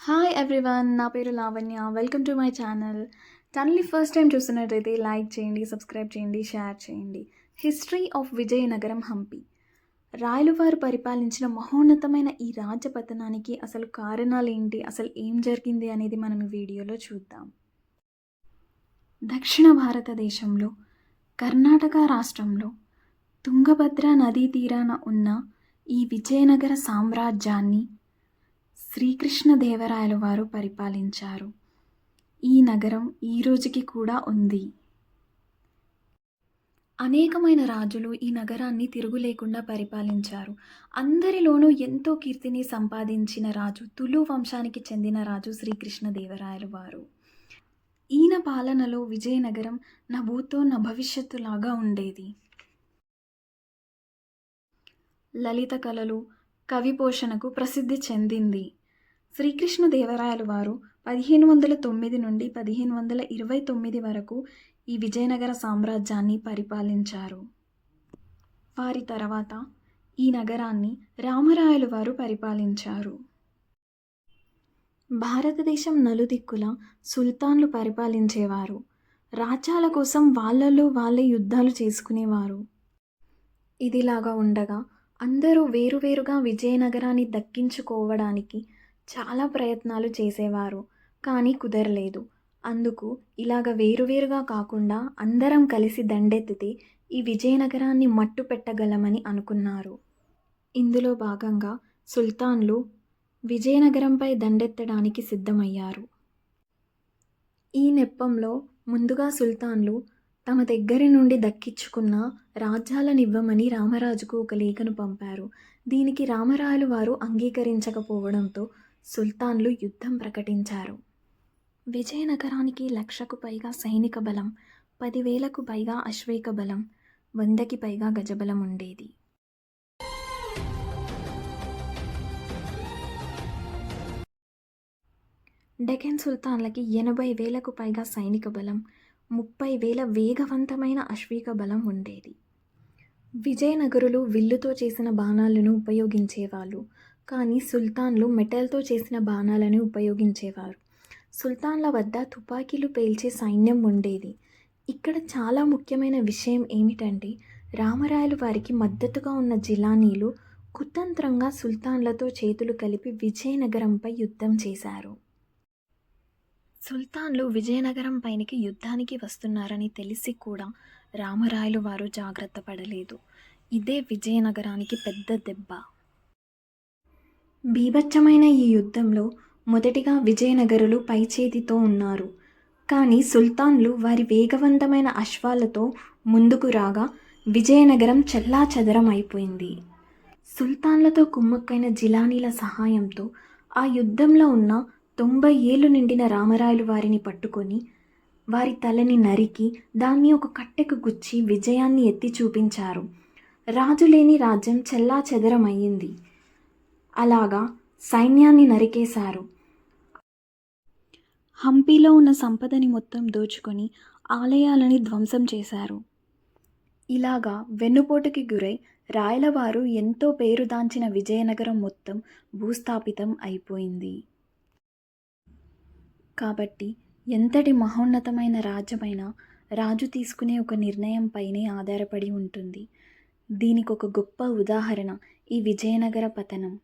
Hi everyone నా పేరు Lavanya. Welcome to my channel ఛానల్ని ఫస్ట్ టైం చూస్తున్నట్టయితే లైక్ చేయండి సబ్స్క్రైబ్ చేయండి షేర్ చేయండి. History of Vijayanagara Hampi. రాయలవారు పరిపాలించిన మహోన్నతమైన ఈ రాజపతనానికి అసలు కారణాలు ఏంటి అసలు ఏం జరిగింది అనేది మనం ఈ వీడియోలో చూద్దాం. దక్షిణ భారతదేశంలో కర్ణాటక రాష్ట్రంలో తుంగభద్ర నదీ తీరాన ఉన్న ఈ విజయనగర సామ్రాజ్యాన్ని శ్రీకృష్ణదేవరాయల వారు పరిపాలించారు. ఈ నగరం ఈ రోజుకి కూడా ఉంది. అనేకమైన రాజులు ఈ నగరాన్ని తిరుగులేకుండా పరిపాలించారు. అందరిలోనూ ఎంతో కీర్తిని సంపాదించిన రాజు తులు వంశానికి చెందిన రాజు శ్రీకృష్ణదేవరాయలు వారు ఈయన పాలనలో విజయనగరం నా భూతో నా భవిష్యత్తులాగా ఉండేది. లలిత కళలు కవి పోషణకు ప్రసిద్ధి చెందింది. శ్రీకృష్ణదేవరాయలు వారు పదిహేను వందల తొమ్మిది నుండి పదిహేను వందల ఇరవై తొమ్మిది వరకు ఈ విజయనగర సామ్రాజ్యాన్ని పరిపాలించారు. వారి తర్వాత ఈ నగరాన్ని రామరాయలు వారు పరిపాలించారు. భారతదేశం నలుదిక్కుల సుల్తాన్లు పరిపాలించేవారు. రాజ్యాల కోసం వాళ్ళలో వాళ్ళే యుద్ధాలు చేసుకునేవారు. ఇదిలాగా ఉండగా అందరూ వేరువేరుగా విజయనగరాన్ని దక్కించుకోవడానికి చాలా ప్రయత్నాలు చేసేవారు కానీ కుదరలేదు. అందుకు ఇలాగ వేరువేరుగా కాకుండా అందరం కలిసి దండెత్తితే ఈ విజయనగరాన్ని మట్టు పెట్టగలమని అనుకున్నారు. ఇందులో భాగంగా సుల్తాన్లు విజయనగరంపై దండెత్తడానికి సిద్ధమయ్యారు. ఈ నెప్పంలో ముందుగా సుల్తాన్లు తమ దగ్గర నుండి దక్కించుకున్న రాజ్యాలనివ్వమని రామరాజుకు ఒక లేఖను పంపారు. దీనికి రామరాయలు వారు అంగీకరించకపోవడంతో సుల్తాన్లు యుద్ధం ప్రకటించారు. విజయనగరానికి లక్షకు పైగా సైనిక బలం పదివేలకు పైగా అశ్వేక బలం వందకి పైగా గజబలం ఉండేది. డెకెన్ సుల్తాన్లకి ఎనభై వేలకు పైగా సైనిక బలం ముప్పై వేల వేగవంతమైన అశ్విక బలం ఉండేది. విజయనగరులు విల్లుతో చేసిన బాణాలను ఉపయోగించేవాళ్ళు కానీ సుల్తాన్లు మెటల్తో చేసిన బాణాలను ఉపయోగించేవారు. సుల్తాన్ల వద్ద తుపాకీలు పేల్చే సైన్యం ఉండేది. ఇక్కడ చాలా ముఖ్యమైన విషయం ఏమిటంటే రామరాయలు వారికి మద్దతుగా ఉన్న జిలానీలు కుతంత్రంగా సుల్తాన్లతో చేతులు కలిపి విజయనగరంపై యుద్ధం చేశారు. సుల్తాన్లు విజయనగరం పైనకి యుద్ధానికి వస్తున్నారని తెలిసి కూడా రామరాయలు వారు జాగ్రత్త పడలేదు. ఇదే విజయనగరానికి పెద్ద దెబ్బ. బీభత్సమైన ఈ యుద్ధంలో మొదటిగా విజయనగరులు పైచేతితో ఉన్నారు. కానీ సుల్తాన్లు వారి వేగవంతమైన అశ్వాలతో ముందుకు రాగా విజయనగరం చెల్లా అయిపోయింది. సుల్తాన్లతో కుమ్మక్కైన జిలానీల సహాయంతో ఆ యుద్ధంలో ఉన్న తొంభై ఏళ్ళు నిండిన రామరాయలు వారిని పట్టుకొని వారి తలని నరికి దాన్ని ఒక కట్టెకు గుచ్చి విజయాన్ని ఎత్తి చూపించారు. రాజు లేని రాజ్యం చెల్లా చెదరమయ్యింది అలాగా సైన్యాన్ని నరికేశారు. హంపీలో ఉన్న సంపదని మొత్తం దోచుకొని ఆలయాలని ధ్వంసం చేశారు. ఇలాగా వెన్నుపోటుకి గురై రాయలవారు ఎంతో పేరుదాంచిన విజయనగరం మొత్తం భూస్థాపితం అయిపోయింది. కాబట్టి ఎంతటి మహోన్నతమైన రాజ్యమైనా రాజు తీసుకునే ఒక నిర్ణయంపైనే ఆధారపడి ఉంటుంది. దీనికి ఒక గొప్ప ఉదాహరణ ఈ విజయనగర పతనం.